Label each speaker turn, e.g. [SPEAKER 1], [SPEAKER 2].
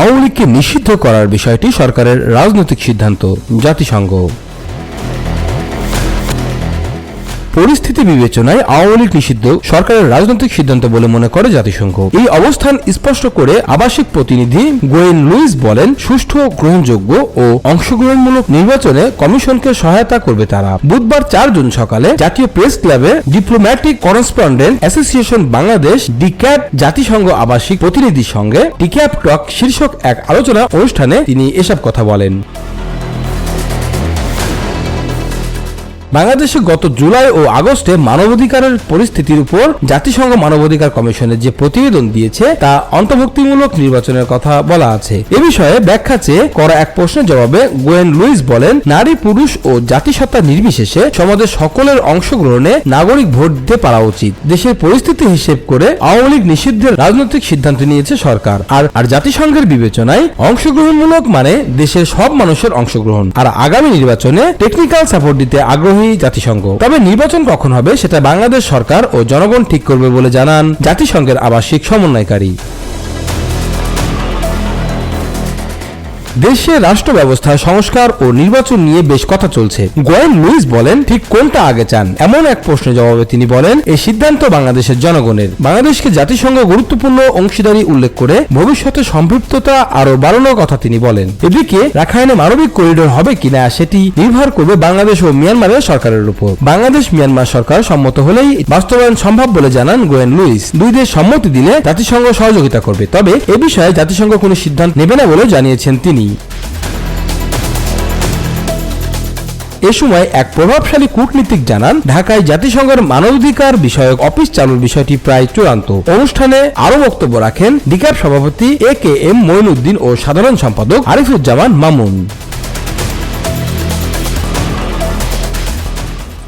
[SPEAKER 1] আওয়ামী লীগকে নিষিদ্ধ করার বিষয়টি সরকারের রাজনৈতিক সিদ্ধান্ত জাতিসংঘ। পরিস্থিতি বিবেচনায় আওয়ামী লীগ নিষিদ্ধ সরকারের রাজনৈতিক সিদ্ধান্ত বলে মনে করে জাতিসংঘ। এই অবস্থান স্পষ্ট করে আবাসিক প্রতিনিধি গোয়েন লুইস বলেন, সুষ্ঠু, গ্রহণযোগ্য ও অংশগ্রহণমূলক নির্বাচনে কমিশনকে সহায়তা করবে তারা। বুধবার চার জুন সকালে জাতীয় প্রেস ক্লাবে diplomatic correspondent association Bangladesh, DCAB জাতিসংঘ আবাসিক প্রতিনিধির সঙ্গে ডিক্যাপ টক শীর্ষক এক আলোচনা অনুষ্ঠানে তিনি এসব কথা বলেন। বাংলাদেশে গত জুলাই ও আগস্টে মানবাধিকারের পরিস্থিতির উপর জাতিসংঘ মানবাধিকার কমিশনের যে প্রতিবেদন দিয়েছে, তা অন্তর্ভুক্তিমূলক নির্বাচনের কথা বলা আছে। এ বিষয়ে ব্যাখ্যা চেয়ে করা এক প্রশ্নের জবাবে গোয়েন লুইস বলেন, নারী, পুরুষ ও জাতিসত্তা নির্বিশেষে সমাজের সকলের অংশগ্রহণে নাগরিক ভোট দিতে পারা উচিত। দেশের পরিস্থিতি হিসেব করে আওয়ামী লীগ নিষিদ্ধের রাজনৈতিক সিদ্ধান্ত নিয়েছে সরকার। আর আর জাতিসংঘের বিবেচনায় অংশগ্রহণমূলক মানে দেশের সব মানুষের অংশগ্রহণ। আর আগামী নির্বাচনে টেকনিক্যাল সাপোর্ট দিতে আগ্রহী জাতিসংঘ। তবে নির্বাচন কখন হবে সেটা বাংলাদেশ সরকার ও জনগণ ঠিক করবে বলে জানান জাতিসংঘের আবাসিক সমন্বয়কারী। দেশে রাষ্ট্র ব্যবস্থায় সংস্কার ও নির্বাচন নিয়ে বেশ কথা চলছে। গোয়েন লুইস বলেন, ঠিক কোনটা আগে চান? এমন এক প্রশ্নের জবাবে তিনি বলেন, এই সিদ্ধান্ত বাংলাদেশের জনগণের। বাংলাদেশকে জাতিসংঘ গুরুত্বপূর্ণ অংশীদারি উল্লেখ করে ভবিষ্যতে সম্পৃক্ততা আরও বাড়ানোর কথা তিনি বলেন। এদিকে, রাখাইনে মানবিক করিডোর হবে কিনা সেটি নির্ভর করবে বাংলাদেশ ও মিয়ানমারের সরকারের উপর। বাংলাদেশ মিয়ানমার সরকার সম্মত হলেই বাস্তবায়ন সম্ভব বলে জানান গোয়েন লুইস। দুই দেশ সম্মতি দিলে জাতিসংঘ সহযোগিতা করবে। তবে এ বিষয়ে জাতিসংঘ কোনো সিদ্ধান্ত নেবে না বলে জানিয়েছেন তিনি। এ সময় এক প্রভাবশালী কূটনীতিক জানান, ঢাকায় জাতিসংঘের মানবাধিকার বিষয়ক অফিস চালুর বিষয়টি প্রায় চূড়ান্ত। অনুষ্ঠানে আরও বক্তব্য রাখেন ডিকার সভাপতি এ কে এম মঈনুদ্দিন ও সাধারণ সম্পাদক আরিফুজ্জামান মামুন।